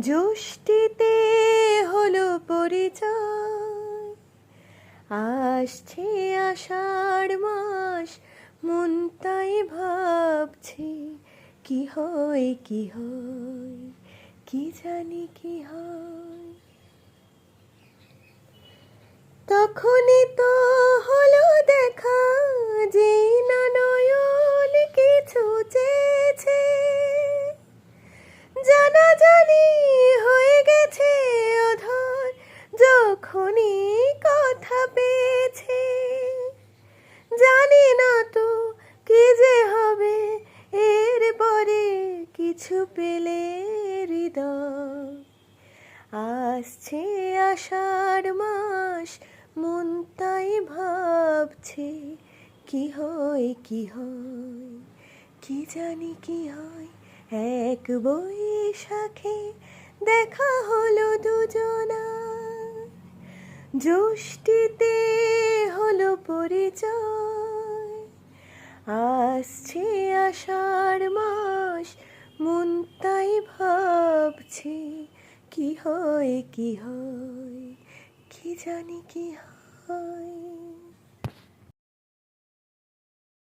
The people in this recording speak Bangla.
জ্যোষ্ঠীতে হলো পরিচয়। আসছে আষাঢ় মাস, মন তাই ভাবছে, কি হয় কি হয়, কি জানি কি হয়। তখনই তো যখনই কথা পেয়েছে। জানি না তো কি যে হবে, এর পরে কিছু পেলে হৃদয়। আসছে আষাঢ় মাস, মন তাই ভাবছে, কি হয় কি হয়, কি জানি কি হয়। এক বৈশাখে দেখা হলো দুজনা। জ্যোষ্ঠীতে হলো পরিচয়। আসছে আষাঢ় মাস, মন তাই ভাবছে, কি হয় কি হয়, কি জানি কি হয়।